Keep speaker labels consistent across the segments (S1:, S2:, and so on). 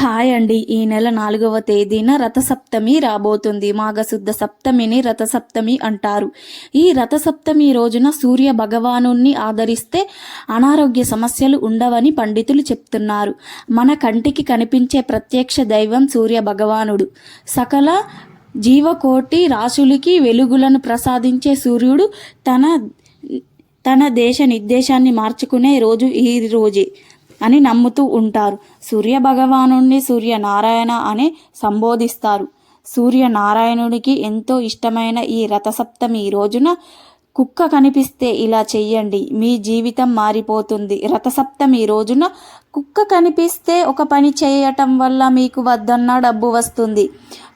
S1: Hi అండి. ఈ నెల నాలుగవ తేదీన రథసప్తమి రాబోతుంది. మాఘశుద్ధ సప్తమిని రథసప్తమి అంటారు. ఈ రథసప్తమి రోజున సూర్య భగవాను ఆదరిస్తే అనారోగ్య సమస్యలు ఉండవని పండితులు చెప్తున్నారు. మన కంటికి కనిపించే ప్రత్యక్ష దైవం సూర్య భగవానుడు. సకల జీవకోటి రాశులకి వెలుగులను ప్రసాదించే సూర్యుడు తన తన దేశ నిర్దేశాన్ని మార్చుకునే రోజు ఈ రోజే. అని నమ్ముతూ ఉంటారు. సూర్య భగవానుణ్ణి సూర్యనారాయణ అని సంబోధిస్తారు. సూర్యనారాయణుడికి ఎంతో ఇష్టమైన ఈ రథసప్తమి రోజున కుక్క కనిపిస్తే ఇలా చెయ్యండి మీ జీవితం మారిపోతుంది. రథసప్తమి రోజున కుక్క కనిపిస్తే ఒక పని చేయటం వల్ల మీకు వద్దన్న డబ్బు వస్తుంది.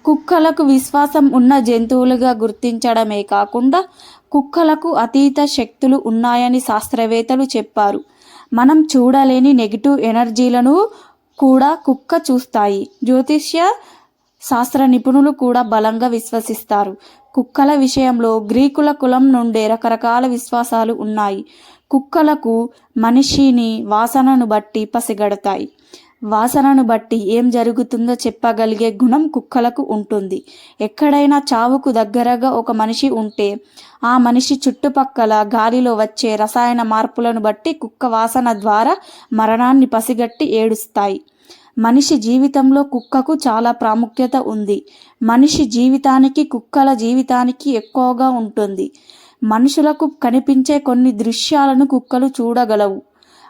S1: కుక్కలకు విశ్వాసం ఉన్న జంతువులుగా గుర్తించడమే కాకుండా కుక్కలకు అతీత శక్తులు ఉన్నాయని శాస్త్రవేత్తలు చెప్పారు. మనం చూడలేని నెగిటివ్ ఎనర్జీలను కూడా కుక్క చూస్తాయి. జ్యోతిష్య శాస్త్ర నిపుణులు కూడా బలంగా విశ్వసిస్తారు. కుక్కల విషయంలో గ్రీకుల కులం నుండే రకరకాల విశ్వాసాలు ఉన్నాయి. కుక్కలకు మనిషిని వాసనను బట్టి పసిగడతాయి. వాసనను బట్టి ఏం జరుగుతుందో చెప్పగలిగే గుణం కుక్కలకు ఉంటుంది. ఎక్కడైనా చావుకు దగ్గరగా ఒక మనిషి ఉంటే ఆ మనిషి చుట్టుపక్కల గాలిలో వచ్చే రసాయన మార్పులను బట్టి కుక్క వాసన ద్వారా మరణాన్ని పసిగట్టి ఏడుస్తాయి. మనిషి జీవితంలో కుక్కకు చాలా ప్రాముఖ్యత ఉంది. మనిషి జీవితానికి కుక్కల జీవితానికి ఎక్కువగా ఉంటుంది. మనుషులకు కనిపించే కొన్ని దృశ్యాలను కుక్కలు చూడగలవు.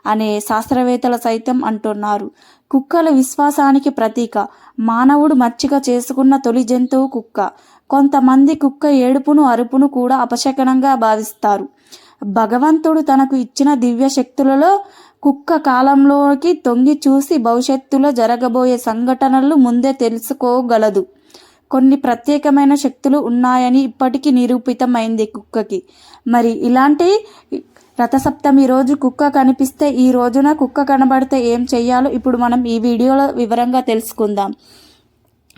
S1: అనే శాస్త్రవేత్తలు సైతం అంటున్నారు. కుక్కల విశ్వాసానికి ప్రతీక మానవుడు మచ్చిక చేసుకున్న తొలి జంతువు కుక్క. కొంతమంది కుక్క ఏడుపును అరుపును కూడా అపశకనంగా భావిస్తారు. భగవంతుడు తనకు ఇచ్చిన దివ్య శక్తులలో కుక్క కాలంలోకి తొంగి చూసి భవిష్యత్తులో జరగబోయే సంఘటనలు ముందే తెలుసుకోగలదు. కొన్ని ప్రత్యేకమైన శక్తులు ఉన్నాయని ఇప్పటికీ నిరూపితమైంది కుక్కకి. మరి ఇలాంటి రథసప్తమి రోజు కుక్క కనిపిస్తే ఈ రోజున కుక్క కనబడితే ఏం చెయ్యాలో ఇప్పుడు మనం ఈ వీడియోలో వివరంగా తెలుసుకుందాం.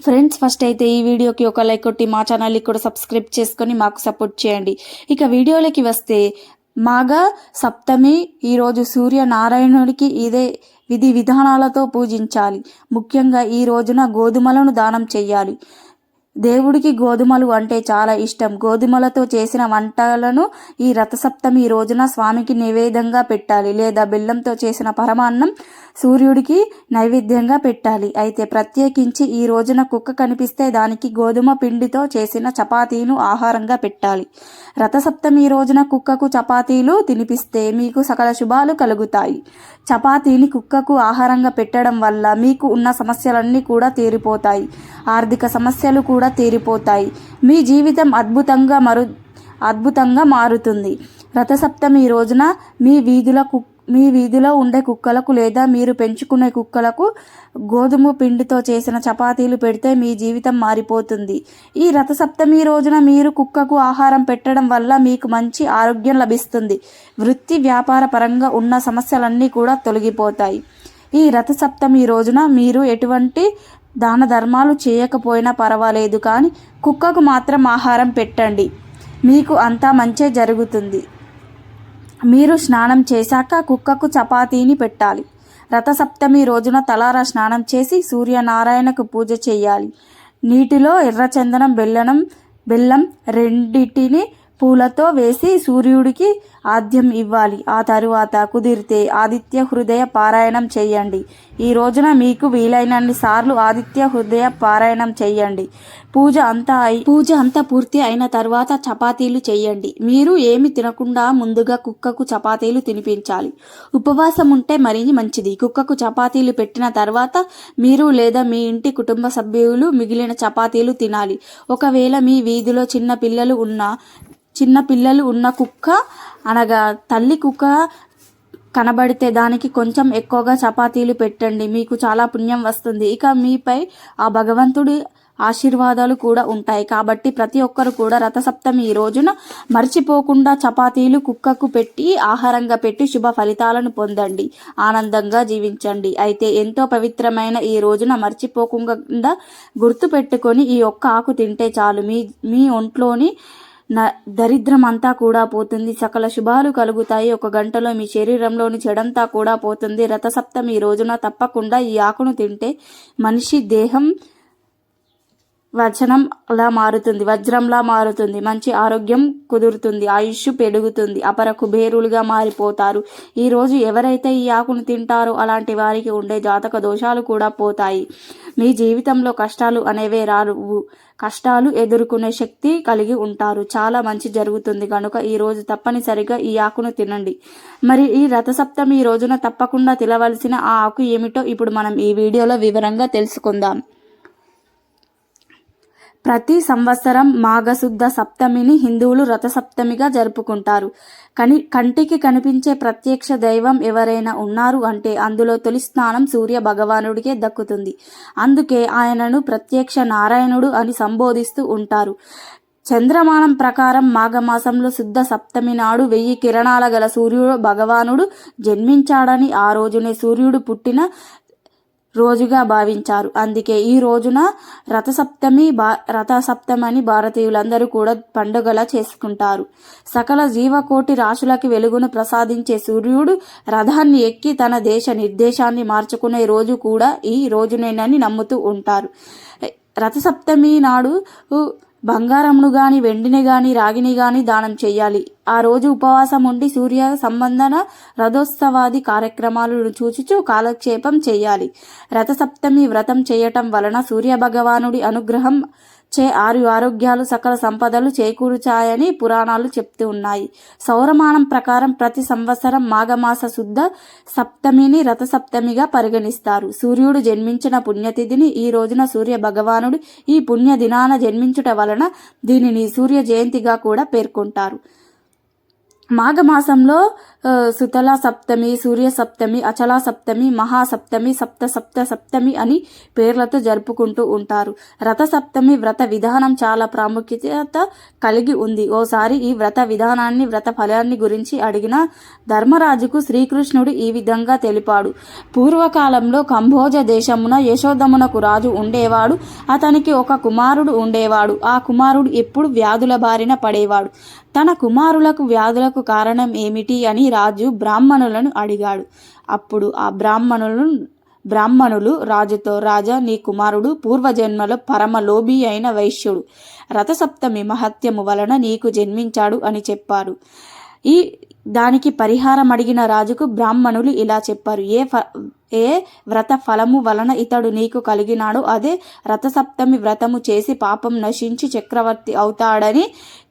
S1: ఫ్రెండ్స్ ఫస్ట్ అయితే ఈ వీడియోకి ఒక లైక్ కొట్టి మా ఛానల్కి కూడా సబ్స్క్రైబ్ చేసుకొని మాకు సపోర్ట్ చేయండి. ఇక వీడియోలోకి వస్తే మాగా సప్తమి ఈరోజు సూర్య నారాయణుడికి ఇదే విధి విధానాలతో పూజించాలి. ముఖ్యంగా ఈ రోజున గోధుమలను దానం చేయాలి దేవుడికి గోధుమలు అంటే చాలా ఇష్టం. గోధుమలతో చేసిన వంటలను ఈ రథసప్తమి రోజున స్వామికి నివేదంగా పెట్టాలి లేదా బెల్లంతో చేసిన పరమాన్నం సూర్యుడికి నైవేద్యంగా పెట్టాలి. అయితే ప్రత్యేకించి ఈ రోజున కుక్క కనిపిస్తే దానికి గోధుమ పిండితో చేసిన చపాతీను ఆహారంగా పెట్టాలి. రథసప్తమి రోజున కుక్కకు చపాతీలు తినిపిస్తే మీకు సకల శుభాలు కలుగుతాయి. చపాతీని కుక్కకు ఆహారంగా పెట్టడం వల్ల మీకు ఉన్న సమస్యలన్నీ కూడా తీరిపోతాయి. ఆర్థిక సమస్యలు కూడా తీరిపోతాయి. మీ జీవితం అద్భుతంగా మరు అద్భుతంగా మారుతుంది. రథసప్తమి రోజున మీ వీధుల కు మీ వీధిలో ఉండే కుక్కలకు లేదా మీరు పెంచుకునే కుక్కలకు గోధుమ పిండితో చేసిన చపాతీలు పెడితే మీ జీవితం మారిపోతుంది. ఈ రథసప్తమి రోజున మీరు కుక్కకు ఆహారం పెట్టడం వల్ల మీకు మంచి ఆరోగ్యం లభిస్తుంది. వృత్తి వ్యాపార పరంగా ఉన్న సమస్యలన్నీ కూడా తొలగిపోతాయి. ఈ రథసప్తమి రోజున మీరు ఎటువంటి దాన ధర్మాలు చేయకపోయినా పర్వాలేదు కానీ కుక్కకు మాత్రం ఆహారం పెట్టండి. మీకు అంతా మంచే జరుగుతుంది. మీరు స్నానం చేశాక కుక్కకు చపాతీని పెట్టాలి. రథసప్తమి రోజున తలారా స్నానం చేసి సూర్యనారాయణకు పూజ చేయాలి. నీటిలో ఎర్రచందనం బెల్లనం బెల్లం రెండిటిని పూలతో వేసి సూర్యుడికి ఆద్యం ఇవ్వాలి. ఆ తరువాత కుదిరితే ఆదిత్య హృదయ పారాయణం చేయండి. ఈ రోజున మీకు వీలైనన్ని సార్లు ఆదిత్య హృదయ పారాయణం చేయండి. పూజ అంతా అయి పూజ అంతా పూర్తి అయిన తర్వాత చపాతీలు చేయండి. మీరు ఏమి తినకుండా ముందుగా కుక్కకు చపాతీలు తినిపించాలి. ఉపవాసం ఉంటే మరీ మంచిది. కుక్కకు చపాతీలు పెట్టిన తర్వాత మీరు లేదా మీ ఇంటి కుటుంబ సభ్యులు మిగిలిన చపాతీలు తినాలి. ఒకవేళ మీ వీధిలో చిన్న పిల్లలు ఉన్న చిన్న పిల్లలు ఉన్న కుక్క అనగా తల్లి కుక్క కనబడితే దానికి కొంచెం ఎక్కువగా చపాతీలు పెట్టండి. మీకు చాలా పుణ్యం వస్తుంది. ఇక మీపై ఆ భగవంతుడి ఆశీర్వాదాలు కూడా ఉంటాయి. కాబట్టి ప్రతి ఒక్కరు కూడా రథసప్తమి ఈ రోజున మర్చిపోకుండా చపాతీలు కుక్కకు పెట్టి ఆహారంగా పెట్టి శుభ ఫలితాలను పొందండి. ఆనందంగా జీవించండి. అయితే ఎంతో పవిత్రమైన ఈ రోజున మర్చిపోకుండా గుర్తు పెట్టుకొని ఈ ఒక్క ఆకు తింటే చాలు. మీ మీ ఒంట్లోని దరిద్రం అంతా కూడా పోతుంది. సకల శుభాలు కలుగుతాయి. ఒక గంటలో మీ శరీరంలోని చెడంతా కూడా పోతుంది. రథసప్తమి రోజున తప్పకుండా ఈ ఆకును తింటే మనిషి దేహం వచనంలా మారుతుంది వజ్రంలా మారుతుంది. మంచి ఆరోగ్యం కుదురుతుంది. ఆయుష్ పెరుగుతుంది. అపర కుబేరులుగా మారిపోతారు. ఈరోజు ఎవరైతే ఈ ఆకును తింటారో అలాంటి వారికి ఉండే జాతక దోషాలు కూడా పోతాయి. మీ జీవితంలో కష్టాలు అనేవే రావు. కష్టాలు ఎదుర్కొనే శక్తి కలిగి ఉంటారు. చాలా మంచి జరుగుతుంది. కనుక ఈ రోజు తప్పనిసరిగా ఈ ఆకును తినండి. మరి ఈ రథసప్తమి ఈ రోజున తప్పకుండా తినవలసిన ఆ ఆకు ఏమిటో ఇప్పుడు మనం ఈ వీడియోలో వివరంగా తెలుసుకుందాం. ప్రతి సంవత్సరం మాఘశుద్ధ సప్తమిని హిందువులు రథసప్తమిగా జరుపుకుంటారు. కని కంటికి కనిపించే ప్రత్యక్ష దైవం ఎవరైనా ఉన్నారు అంటే అందులో తొలి స్థానం సూర్య భగవానుడికే దక్కుతుంది. అందుకే ఆయనను ప్రత్యక్ష నారాయణుడు అని సంబోధిస్తూ ఉంటారు. చంద్రమానం ప్రకారం మాఘమాసంలో శుద్ధ సప్తమి నాడు వెయ్యి కిరణాల గల సూర్యుడు భగవానుడు జన్మించాడని ఆ రోజునే సూర్యుడు పుట్టిన రోజుగా భావించారు. అందుకే ఈ రోజున రథసప్తమి బా రథసప్తమని భారతీయులందరూ కూడా పండుగలా చేసుకుంటారు. సకల జీవకోటి రాశులకి వెలుగును ప్రసాదించే సూర్యుడు రథాన్ని ఎక్కి తన దేశ నిర్దేశాన్ని మార్చుకునే రోజు కూడా ఈ రోజునేనని నమ్ముతూ ఉంటారు. రథసప్తమి నాడు బంగారమును గాని వెండిని గాని రాగిని గాని దానం చెయ్యాలి ఆ రోజు ఉపవాసం ఉండి సూర్య సంబంధన రథోత్సవాది కార్యక్రమాలను చూచుచూ కాలక్షేపం చేయాలి. రథసప్తమి వ్రతం చేయటం వలన సూర్య భగవానుడి అనుగ్రహం చే ఆరు ఆరోగ్యాలు సకల సంపదలు చేకూరుచాయని పురాణాలు చెప్తూ ఉన్నాయి. సౌరమానం ప్రకారం ప్రతి సంవత్సరం మాఘమాస శుద్ధ సప్తమిని రథసప్తమిగా పరిగణిస్తారు. సూర్యుడు జన్మించిన పుణ్యతిథిని ఈ రోజున సూర్య భగవానుడు ఈ పుణ్య దినాన జన్మించుట వలన దీనిని సూర్య జయంతిగా కూడా పేర్కొంటారు. మాఘమాసంలో సుతల సప్తమి సూర్య సప్తమి అచల సప్తమి మహాసప్తమి సప్త సప్త సప్తమి అని పేర్లతో జరుపుకుంటూ ఉంటారు. రథ సప్తమి వ్రత విధానం చాలా ప్రాముఖ్యత కలిగి ఉంది. ఓసారి ఈ వ్రత విధానాన్ని వ్రత ఫలాన్ని గురించి అడిగిన ధర్మరాజుకు శ్రీకృష్ణుడు ఈ విధంగా తెలిపాడు. పూర్వకాలంలో కంభోజ దేశమున యశోదమునకు రాజు ఉండేవాడు. అతనికి ఒక కుమారుడు ఉండేవాడు. ఆ కుమారుడు ఎప్పుడు వ్యాధుల బారిన పడేవాడు. తన కుమారులకు వ్యాధులకు కారణం ఏమిటి అని రాజు బ్రాహ్మణులను అడిగాడు. అప్పుడు ఆ బ్రాహ్మణులను బ్రాహ్మణులు రాజుతో రాజా నీ కుమారుడు పూర్వజన్మలో పరమ లోభి అయిన వైశ్యుడు. రథసప్తమి మహత్యము వలన నీకు జన్మించాడు అని చెప్పారు. ఈ దానికి పరిహారం అడిగిన రాజుకు బ్రాహ్మణులు ఇలా చెప్పారు. ఏ ఫ ఏ వ్రత ఫలము వలన ఇతడు నీకు కలిగినాడు అదే రథసప్తమి వ్రతము చేసి పాపం నశించి చక్రవర్తి అవుతాడని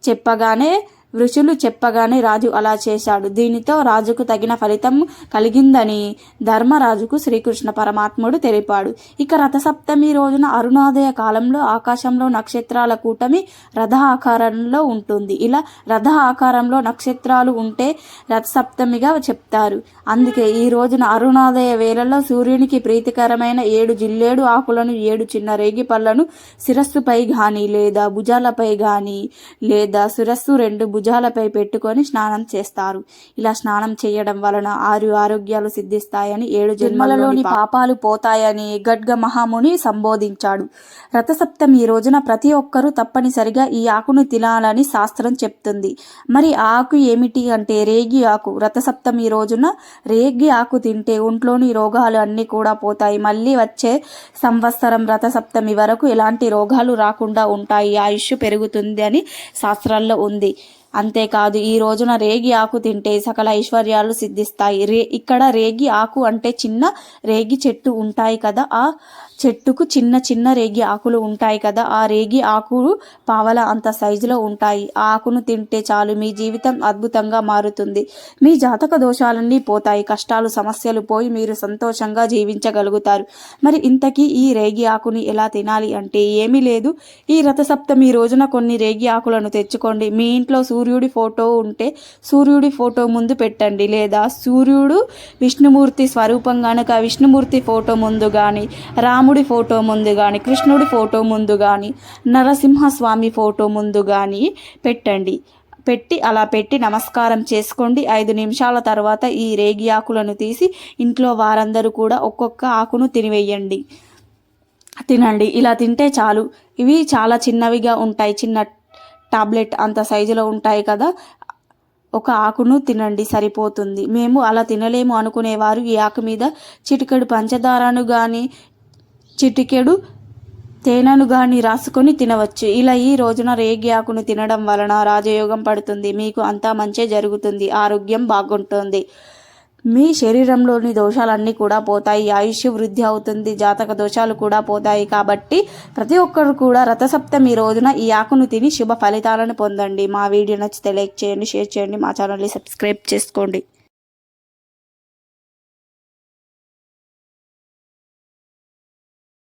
S1: చెప్పగానే ఋషులు చెప్పగానే రాజు అలా చేశాడు. దీనితో రాజుకు తగిన ఫలితం కలిగిందని ధర్మరాజుకు శ్రీకృష్ణ పరమాత్ముడు తెలిపాడు. ఇక రథసప్తమి రోజున అరుణోదయ కాలంలో ఆకాశంలో నక్షత్రాల కూటమి రథ ఆకారంలో ఉంటుంది. ఇలా రథ ఆకారంలో నక్షత్రాలు ఉంటే రథసప్తమిగా చెప్తారు. అందుకే ఈ రోజున అరుణోదయ వేళలో సూర్యునికి ప్రీతికరమైన ఏడు జిల్లేడు ఆకులను ఏడు చిన్న రేగి పళ్ళను శిరస్సుపై గాని లేదా భుజాలపై గాని లేదా శిరస్సు రెండు భుజాలపై పెట్టుకొని స్నానం చేస్తారు. ఇలా స్నానం చేయడం వలన ఆరు ఆరోగ్యాలు సిద్ధిస్తాయని ఏడు జన్మలలోని పాపాలు పోతాయని గడ్గ మహాముని సంబోధించాడు. రథసప్తమి రోజున ప్రతి ఒక్కరూ తప్పనిసరిగా ఈ ఆకును తినాలని శాస్త్రం చెప్తుంది. మరి ఆకు ఏమిటి అంటే రేగి ఆకు. రథసప్తమి రోజున రేగి ఆకు తింటే ఒంట్లోని రోగాలు అన్నీ కూడా పోతాయి. మళ్ళీ వచ్చే సంవత్సరం రథసప్తమి వరకు ఎలాంటి రోగాలు రాకుండా ఉంటాయి. ఆయుష్ పెరుగుతుంది అని శాస్త్రాల్లో ఉంది. అంతేకాదు ఈ రోజున రేగి ఆకు తింటే సకల ఐశ్వర్యాలు సిద్ధిస్తాయి. రే ఇక్కడ రేగి ఆకు అంటే చిన్న రేగి చెట్టు ఉంటాయి కదా. ఆ చెట్టుకు చిన్న చిన్న రేగి ఆకులు ఉంటాయి కదా. ఆ రేగి ఆకులు పావల అంత సైజులో ఉంటాయి. ఆ ఆకును తింటే చాలు మీ జీవితం అద్భుతంగా మారుతుంది. మీ జాతక దోషాలన్నీ పోతాయి. కష్టాలు సమస్యలు పోయి మీరు సంతోషంగా జీవించగలుగుతారు. మరి ఇంతకీ ఈ రేగి ఆకుని ఎలా తినాలి అంటే ఏమీ లేదు. ఈ రథసప్తమి రోజున కొన్ని రేగి ఆకులను తెచ్చుకోండి. మీ ఇంట్లో సూర్యుడి ఫోటో ఉంటే సూర్యుడి ఫోటో ముందు పెట్టండి. లేదా సూర్యుడు విష్ణుమూర్తి స్వరూపం కనుక విష్ణుమూర్తి ఫోటో ముందు కానీ రాముడి ఫోటో ముందు కానీ కృష్ణుడి ఫోటో ముందు కానీ నరసింహస్వామి ఫోటో ముందు కానీ పెట్టండి. పెట్టి అలా పెట్టి నమస్కారం చేసుకోండి. ఐదు నిమిషాల తర్వాత ఈ రేగి ఆకులను తీసి ఇంట్లో వారందరూ కూడా ఒక్కొక్క ఆకును తినివేయండి. తినండి. ఇలా తింటే చాలు. ఇవి చాలా చిన్నవిగా ఉంటాయి. చిన్న టాబ్లెట్ అంత సైజులో ఉంటాయి కదా ఒక ఆకును తినండి సరిపోతుంది. మేము అలా తినలేము అనుకునేవారు. ఈ ఆకు మీద చిటికెడు పంచదారను కానీ చిటికెడు తేనెను కానీ రాసుకొని తినవచ్చు. ఇలా ఈ రోజున రేగి ఆకును తినడం వలన రాజయోగం పడుతుంది. మీకు అంతా మంచి జరుగుతుంది. ఆరోగ్యం బాగుంటుంది. మీ శరీరంలోని దోషాలన్నీ కూడా పోతాయి. ఆయుష్ వృద్ధి అవుతుంది. జాతక దోషాలు కూడా పోతాయి. కాబట్టి ప్రతి ఒక్కరు కూడా రథసప్తమి రోజున ఈ ఆకును తిని శుభ ఫలితాలను పొందండి. మా వీడియో నచ్చితే లైక్ చేయండి షేర్ చేయండి మా ఛానల్ని సబ్స్క్రైబ్ చేసుకోండి.